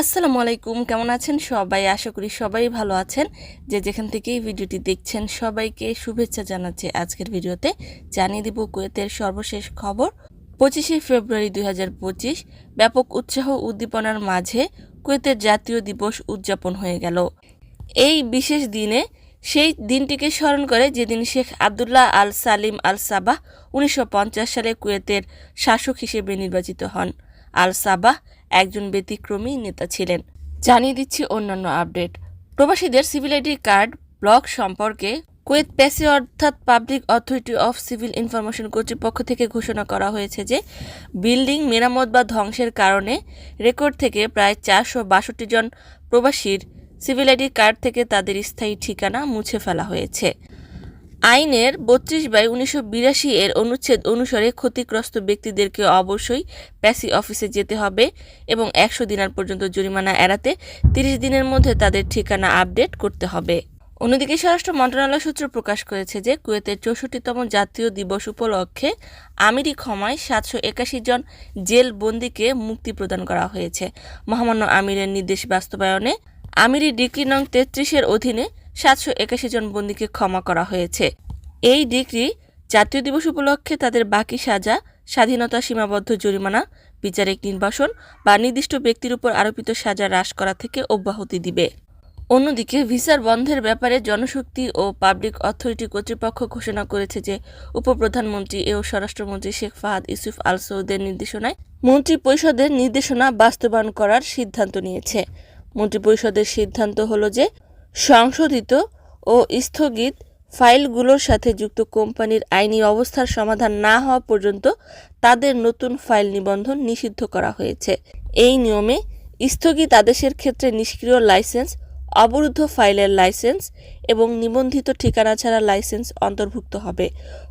আসসালামু আলাইকুম, কেমন আছেন সবাই? আশা করি সবাই ভালো আছেন। যে যেখান থেকে এই ভিডিওটি দেখছেন, সবাইকে শুভেচ্ছা জানাচ্ছি আজকের ভিডিওতে। জানিয়ে দিব কুয়েতের সর্বশেষ খবর। পঁচিশে ফেব্রুয়ারি দু হাজার পঁচিশ, ব্যাপক উৎসাহ উদ্দীপনার মাঝে কুয়েতের জাতীয় দিবস উদযাপন হয়ে গেল। এই বিশেষ দিনে সেই দিনটিকে স্মরণ করে যেদিন Sheikh Abdullah Al Salim Al Sabah উনিশশো পঞ্চাশ সালে কুয়েতের শাসক হিসেবে নির্বাচিত হন। আল সাবাহ একজন ব্যতিক্রমী নেতা ছিলেন। জানিয়ে দিচ্ছি অন্যান্য আপডেট। প্রবাসীদের সিভিল আইডি কার্ড ব্লক সম্পর্কে কুয়েত প্যাসি অর্থাৎ public authority of civil information কর্তৃপক্ষ থেকে ঘোষণা করা হয়েছে যে বিল্ডিং মেরামত বা ধ্বংসের কারণে রেকর্ড থেকে প্রায় চারশো বাষট্টি জন প্রবাসীর সিভিল আইডি কার্ড থেকে তাদের স্থায়ী ঠিকানা মুছে ফেলা হয়েছে। আইনের বত্রিশ বাই উনিশশো বিরাশি এর অনুচ্ছেদ অনুসারে ক্ষতিগ্রস্ত ব্যক্তিদেরকে অবশ্যই প্যাসি অফিসে যেতে হবে এবং একশো দিনার পর্যন্ত জরিমানা এড়াতে তিরিশ দিনের মধ্যে তাদের ঠিকানা আপডেট করতে হবে। অন্যদিকে স্বরাষ্ট্র মন্ত্রণালয় সূত্র প্রকাশ করেছে যে কুয়েতের চৌষট্টিতম জাতীয় দিবস উপলক্ষে আমিরি ক্ষমায় সাতশো একাশি জন জেল বন্দীকে মুক্তি প্রদান করা হয়েছে। মহামান্য আমিরের নির্দেশ বাস্তবায়নে আমিরি ডিগ্রি নং তেত্রিশের অধীনে সাতশো একাশি জন বন্দীকে ক্ষমা করা হয়েছে। এই ডিগ্রি জাতীয় দিবস উপলক্ষে তাদের বাকি সাজা, স্বাধীনতা সীমাবদ্ধ জরিমানা, বিচারিক নির্বাসন বা নির্দিষ্ট ব্যক্তির উপর আরোপিত সাজা হ্রাস করা থেকে অব্যাহতি দিবে। অন্যদিকে ভিসার বন্ধের ব্যাপারে জনশক্তি ও পাবলিক অথরিটি কর্তৃপক্ষ ঘোষণা করেছে যে উপপ্রধানমন্ত্রী ও স্বরাষ্ট্রমন্ত্রী শেখ ফাহাদ ইউসুফ আল সৌদের নির্দেশনায় মন্ত্রী পরিষদের নির্দেশনা বাস্তবায়ন করার সিদ্ধান্ত নিয়েছে। মন্ত্রিপরিষদের সিদ্ধান্ত হলো যে সংশোধিত ও স্থগিত ফাইলগুলোর সাথে যুক্ত কোম্পানির আইনি অবস্থার সমাধান না হওয়া পর্যন্ত তাদের নতুন ফাইল নিবন্ধন নিষিদ্ধ করা হয়েছে। এই নিয়মে স্থগিত আদেশের ক্ষেত্রে নিষ্ক্রিয় লাইসেন্স, অবরুদ্ধ ফাইলের লাইসেন্স এবং নিবন্ধিত ঠিকানা ছাড়া লাইসেন্স অন্তর্ভুক্ত হবে।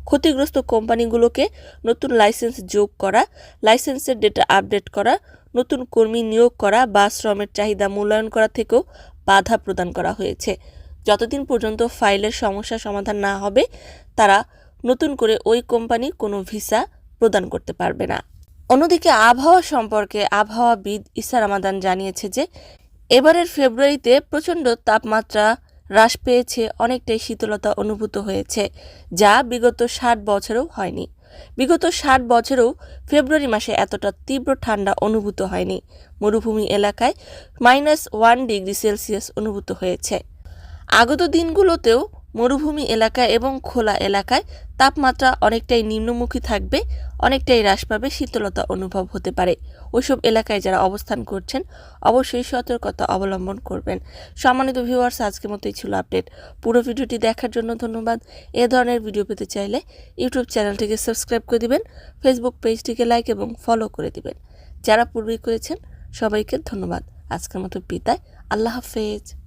ক্ষতিগ্রস্ত কোম্পানিগুলোকে নতুন লাইসেন্স যোগ করা, লাইসেন্সের ডেটা আপডেট করা, নতুন কর্মী নিয়োগ করা বা শ্রমের চাহিদা মূল্যায়ন করা থেকেও বাধা প্রদান করা হয়েছে। যতদিন পর্যন্ত ফাইলের সমস্যা সমাধান না হবে, তারা নতুন করে ওই কোম্পানি কোনো ভিসা প্রদান করতে পারবে না। অন্যদিকে আবহাওয়া সম্পর্কে আবহাওয়াবিদ ইসা রামাদান জানিয়েছে যে, এবারের ফেব্রুয়ারিতে প্রচণ্ড তাপমাত্রা হ্রাস পেয়েছে, অনেকটাই শীতলতা অনুভূত হয়েছে, যা বিগত ষাট বছরেও হয়নি। বিগত ষাট বছরেও ফেব্রুয়ারি মাসে এতটা তীব্র ঠান্ডা অনুভূত হয়নি। মরুভূমি এলাকায় মাইনাস ওয়ান ডিগ্রি সেলসিয়াস অনুভূত হয়েছে। আগত দিনগুলোতেও মরুভূমি এলাকায় এবং খোলা এলাকায় তাপমাত্রা অনেকটাই নিম্নমুখী থাকবে, অনেকটাই হ্রাস পাবে, শীতলতা অনুভব হতে পারে। ওইসব এলাকায় যারা অবস্থান করছেন, অবশ্যই সতর্কতা অবলম্বন করবেন। সম্মানিত ভিউয়ার্স আজকের মতোই ছিল আপডেট। পুরো ভিডিওটি দেখার জন্য ধন্যবাদ। এ ধরনের ভিডিও পেতে চাইলে ইউটিউব চ্যানেলটিকে সাবস্ক্রাইব করে দিবেন ফেসবুক পেজটিকে লাইক এবং ফলো করে দিবেন। যারা পূর্বেই করেছেন, সবাইকে ধন্যবাদ। আজকের মতো বিদায়। আল্লাহ হাফেজ।